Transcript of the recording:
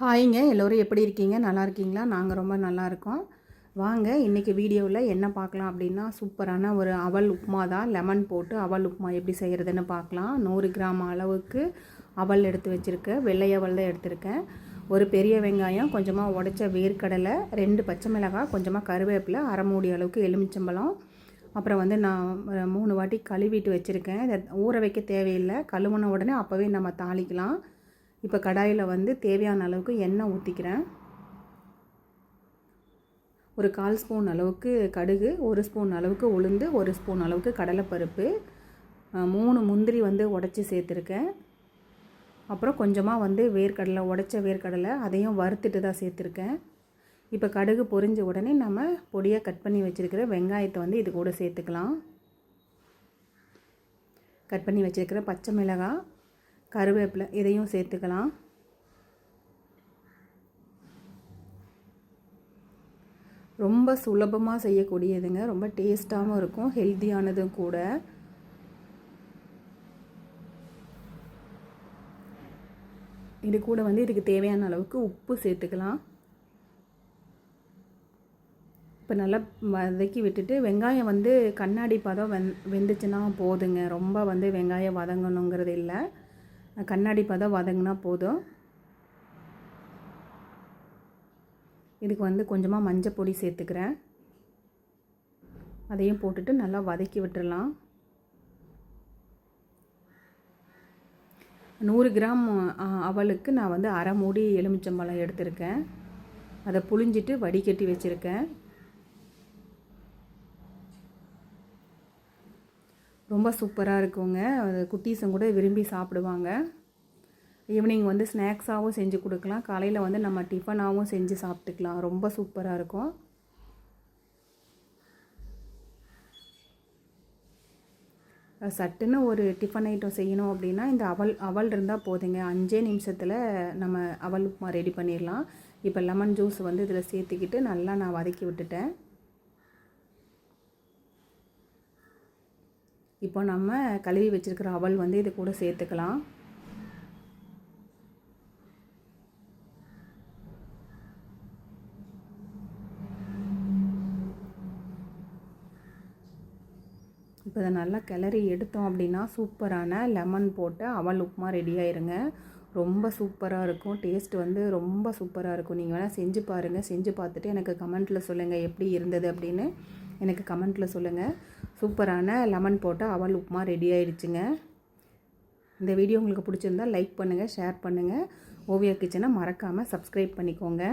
ஹாய்ங்க எல்லோரும் எப்படி இருக்கீங்க? நல்லா இருக்கீங்களா? நாங்கள் ரொம்ப நல்லா இருக்கோம். வாங்க இன்றைக்கி வீடியோவில் என்ன பார்க்கலாம் அப்படின்னா சூப்பரான ஒரு அவல் உப்புமா தான். லெமன் போட்டு அவல் உப்புமா எப்படி செய்கிறதுன்னு பார்க்கலாம். நூறு கிராம் அளவுக்கு அவல் எடுத்து வச்சுருக்கேன் வெள்ளை அவல் தான் எடுத்திருக்கேன். ஒரு பெரிய வெங்காயம் கொஞ்சமாக உடைச்ச வேர்க்கடலை ரெண்டு பச்சை மிளகாய் கொஞ்சமாக கருவேப்பிலை அரை மூடி அளவுக்கு எலுமிச்சம்பழம். அப்புறம் வந்து நான் மூணு வாட்டி கழுவிட்டு வச்சுருக்கேன். இதை ஊற வைக்க தேவையில்லை. கழுவுன உடனே அப்போவே நம்ம தாளிக்கலாம். இப்போ கடாயில் வந்து தேவையான அளவுக்கு எண்ணெய் ஊற்றிக்கிறேன். ஒரு கால் ஸ்பூன் அளவுக்கு கடுகு ஒரு ஸ்பூன் அளவுக்கு உளுந்து ஒரு ஸ்பூன் அளவுக்கு கடலைப்பருப்பு மூணு முந்திரி வந்து உடச்சி சேர்த்துருக்கேன். அப்புறம் கொஞ்சமாக வந்து வேர்க்கடலை உடைச்ச வேர்க்கடலை அதையும் வறுத்துட்டு தான் சேர்த்துருக்கேன். இப்போ கடுகு பொரிஞ்ச உடனே நம்ம பொடியாக கட் பண்ணி வச்சுருக்கிற வெங்காயத்தை வந்து இது கூட சேர்த்துக்கலாம். கட் பண்ணி வச்சுருக்கிற பச்சை மிளகாய் கருவேப்பிலை இதையும் சேர்த்துக்கலாம். ரொம்ப சுலபமாக செய்யக்கூடியதுங்க. ரொம்ப டேஸ்ட்டாகவும் இருக்கும் ஹெல்த்தியானதும் கூட. இது கூட வந்து இதுக்கு தேவையான அளவுக்கு உப்பு சேர்த்துக்கலாம். இப்போ நல்லா வதக்கி விட்டுட்டு வெங்காயம் வந்து கண்ணாடி பதம் வெந் வெந்துச்சுன்னா போதுங்க. ரொம்ப வந்து வெங்காயம் வதங்கணுங்கிறது இல்லை. கண்ணாடி பதம் வதங்கினா போதும். இதுக்கு வந்து கொஞ்சமாக மஞ்சள் பொடி சேர்த்துக்கிறேன். அதையும் போட்டுட்டு நல்லா வதக்கி விட்டுறலாம். நூறு கிராம் அவளுக்கு அவலுக்கு நான் வந்து அரை மூடி எலுமிச்சம்பழம் எடுத்திருக்கேன். அதை புழிஞ்சிட்டு வடிகட்டி வச்சுருக்கேன். ரொம்ப சூப்பராக இருக்குங்க. அது குட்டீஸும் கூட விரும்பி சாப்பிடுவாங்க. ஈவினிங் வந்து ஸ்நாக்ஸாகவும் செஞ்சு கொடுக்கலாம். காலையில் வந்து நம்ம டிஃபனாகவும் செஞ்சு சாப்பிட்டுக்கலாம். ரொம்ப சூப்பராக இருக்கும். சட்டுன்னு ஒரு டிஃபன் ஐட்டம் செய்யணும் அப்படின்னா இந்த அவல் அவல் இருந்தால் போதுங்க. அஞ்சே நிமிஷத்தில் நம்ம அவல் உப்புமா ரெடி பண்ணிடலாம். இப்போ லெமன் ஜூஸ் வந்து இதில் சேர்த்துக்கிட்டு நல்லா நான் வதக்கி விட்டுட்டேன். இப்போ நம்ம கழுவி வச்சுருக்கிற அவல் வந்து இது கூட சேர்த்துக்கலாம். இப்போ இதை நல்லா கிளறி எடுத்தோம் அப்படின்னா சூப்பரான லெமன் போட்டு அவல் உப்புமா ரெடி ஆயிருங்க. ரொம்ப சூப்பராக இருக்கும். டேஸ்ட் வந்து ரொம்ப சூப்பராக இருக்கும். நீங்கள் வேணால் செஞ்சு பாருங்கள் செஞ்சு பார்த்துட்டு எனக்கு கமெண்ட்டில் சொல்லுங்கள் எப்படி இருந்தது அப்படின்னு. எனக்கு கமெண்ட்டில் சொல்லுங்கள் சூப்பரான லெமன் போட்டு அவல் உப்புமா ரெடி ஆயிடுச்சுங்க. இந்த வீடியோ உங்களுக்கு பிடிச்சிருந்தா லைக் பண்ணுங்கள் ஷேர் பண்ணுங்கள் ஓவியா கிச்சனை மறக்காமல் சப்ஸ்கிரைப் பண்ணிக்கோங்க.